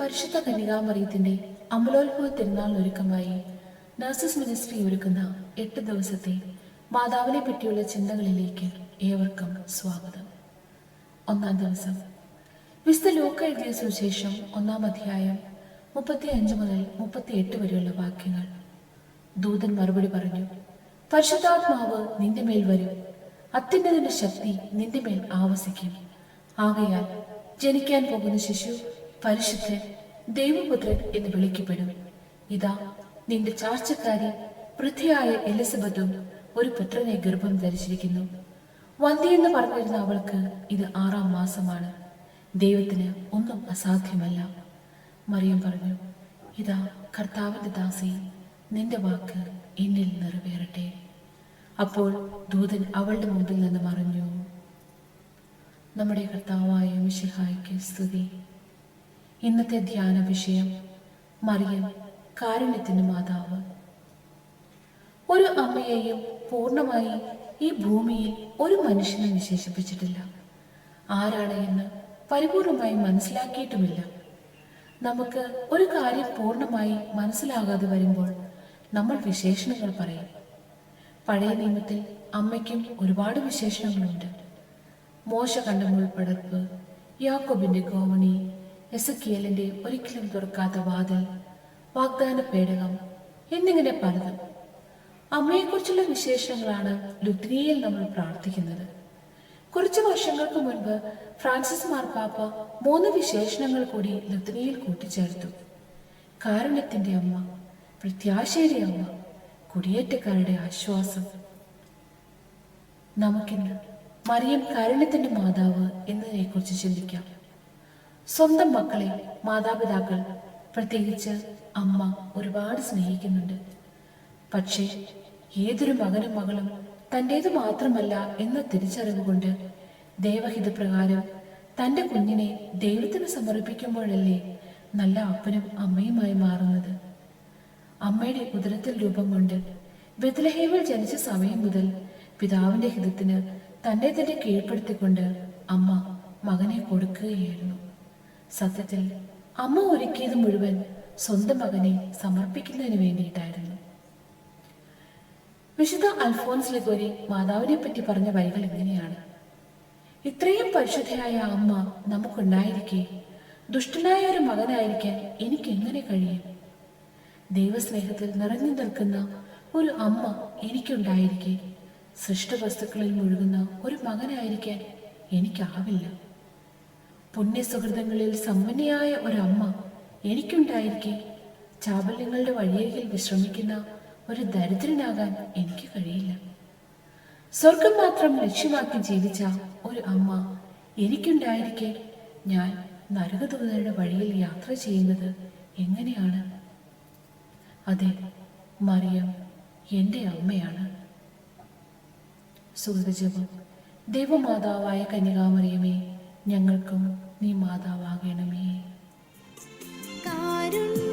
പരിശുദ്ധ കന്യകാമറിയത്തിന്റെ അമ്പലോത്ഭവ തിരുനാളിനൊരുക്കമായി nurses ministry ഒരുക്കുന്ന എട്ട് ദിവസത്തെ മാതാവിനെ പറ്റിയുള്ള ചിന്തകളിലേക്ക് ഏവർക്കും സ്വാഗതം. ഒന്നാം ദിവസം. വിശുദ്ധ ലോക്ക എഴുതിയ സുശേഷം ഒന്നാം അധ്യായം മുപ്പത്തി അഞ്ച് മുതൽ മുപ്പത്തി എട്ട് വരെയുള്ള വാക്യങ്ങൾ. ദൂതൻ മറുപടി പറഞ്ഞു പരിശുദ്ധാത്മാവ് നിന്റെ മേൽ വരും. അത്യന്തതിന്റെ ശക്തി നിന്റെ മേൽ ആവസിക്കും. ആകയാൽ ജനിക്കാൻ പോകുന്ന ശിശു പരിശുദ്ധൻ ദൈവപുത്രൻ എന്ന് വിളിക്കപ്പെടും. ഇതാ നിന്റെ ചാർച്ചക്കാരി വൃദ്ധയായ എലിസബത്തും ഒരു പുത്രനെ ഗർഭം ധരിച്ചിരിക്കുന്നു. വന്ധ്യെന്ന് പറഞ്ഞിരുന്ന അവൾക്ക് ഇത് ആറാം മാസമാണ്. ദൈവത്തിന് ഒന്നും അസാധ്യമല്ല. മറിയം പറഞ്ഞു ഇതാ കർത്താവിന്റെ ദാസി നിന്റെ വാക്ക് എന്നിൽ നിറവേറട്ടെ. അപ്പോൾ ദൂതൻ അവളുടെ മുമ്പിൽ നിന്ന് മറഞ്ഞു. നമ്മുടെ കർത്താവായ മിശിഹായ്ക്ക് സ്തുതി. ഇന്നത്തെ ധ്യാന വിഷയം മറിയം കാരുണ്യത്തിന്റെ മാതാവ്. ഒരു അമ്മയെയും പൂർണമായി ഈ ഭൂമിയിൽ ഒരു മനുഷ്യനെ വിശേഷിപ്പിച്ചിട്ടില്ല. ആരാണ് എന്ന് പരിപൂർണമായി മനസ്സിലാക്കിയിട്ടുമില്ല. നമുക്ക് ഒരു കാര്യം പൂർണമായി മനസ്സിലാകാതെ വരുമ്പോൾ നമ്മൾ വിശേഷണങ്ങൾ പറയും. പഴയ നിയമത്തിൽ അമ്മയ്ക്കും ഒരുപാട് വിശേഷണങ്ങളുണ്ട്. മോശ കണ്ട മുൾപ്പടർപ്പ് യാക്കോബിന്റെ ഗോവണി എസക്കിയലിന്റെ ഒരിക്കലും തുറക്കാത്ത വാതിൽ വാഗ്ദാന പേടകം എന്നിങ്ങനെ പലതും. അമ്മയെക്കുറിച്ചുള്ള വിശേഷങ്ങളാണ് ലുദ്രിയയിൽ നമ്മൾ പ്രാർത്ഥിക്കുന്നത്. കുറച്ച് വർഷങ്ങൾക്ക് മുൻപ് ഫ്രാൻസിസ് മാർപ്പാപ്പ മൂന്ന് വിശേഷണങ്ങൾ കൂടി ലുദ്രിയയിൽ കൂട്ടിച്ചേർത്തു. കാരുണ്യത്തിന്റെ അമ്മ പ്രത്യാശയുടെ അമ്മ കുടിയേറ്റക്കാരുടെ ആശ്വാസം. നമുക്കിന്ന് മറിയം കാരുണ്യത്തിന്റെ മാതാവ് എന്നതിനെക്കുറിച്ച് ചിന്തിക്കാം. സ്വന്തം മക്കളെ മാതാപിതാക്കൾ പ്രത്യേകിച്ച് അമ്മ ഒരുപാട് സ്നേഹിക്കുന്നുണ്ട്. പക്ഷേ ഏതൊരു മകനും മകളും തന്റേത് മാത്രമല്ല എന്ന തിരിച്ചറിവ് കൊണ്ട് ദൈവഹിതപ്രകാരം തന്റെ കുഞ്ഞിനെ ദൈവത്തിന് സമർപ്പിക്കുമ്പോഴല്ലേ നല്ല അപ്പനും അമ്മയുമായി മാറുന്നത്. അമ്മയുടെ ഉദരത്തിൽ രൂപം കൊണ്ട് ബethlehem-ൽ ജനിച്ച സമയം മുതൽ പിതാവിന്റെ ഹിതത്തിന് തന്നെ തന്നെ കീഴ്പ്പെടുത്തിക്കൊണ്ട് അമ്മ മകനെ കൊടുക്കുകയായിരുന്നു. സത്യത്തിൽ അമ്മ ഒരുക്കിയത് മുഴുവൻ സ്വന്തം മകനെ സമർപ്പിക്കുന്നതിന് വേണ്ടിയിട്ടായിരുന്നു. വിശുദ്ധ അൽഫോൻസ് ലിഗോരി മാതാവിനെ പറ്റി പറഞ്ഞ വരികൾ ഇങ്ങനെയാണ്. ഇത്രയും പരിശുദ്ധയായ അമ്മ നമുക്കുണ്ടായിരിക്കെ ദുഷ്ടനായ ഒരു മകനായിരിക്കാൻ എനിക്ക് എങ്ങനെ കഴിയും? ദൈവസ്നേഹത്തിൽ നിറഞ്ഞു നിൽക്കുന്ന ഒരു അമ്മ എനിക്കുണ്ടായിരിക്കെ സൃഷ്ടവസ്തുക്കളിൽ മുഴുകുന്ന ഒരു മകനായിരിക്കാൻ എനിക്കാവില്ല. പുണ്യസുഹൃതങ്ങളിൽ സമ്പന്നയായ ഒരമ്മ എനിക്കുണ്ടായിരിക്കെ. ചാബല്യങ്ങളുടെ വഴിയരികിൽ വിശ്രമിക്കുന്ന ഒരു ദരിദ്രനാകാൻ എനിക്ക് കഴിയില്ല. സ്വർഗം മാത്രം ലക്ഷ്യമാക്കി ജീവിച്ച ഒരു അമ്മ എനിക്കുണ്ടായിരിക്കെ ഞാൻ നരകദൂതരുടെ വഴിയിൽ യാത്ര ചെയ്യുന്നത് എങ്ങനെയാണ്? അതെ മറിയം എന്റെ അമ്മയാണ്. സുഹൃജപം ദൈവമാതാവായ കന്യകാമറിയമേ ഞങ്ങൾക്കും നീ മാതാവാകണമേ. കാരുണ്യ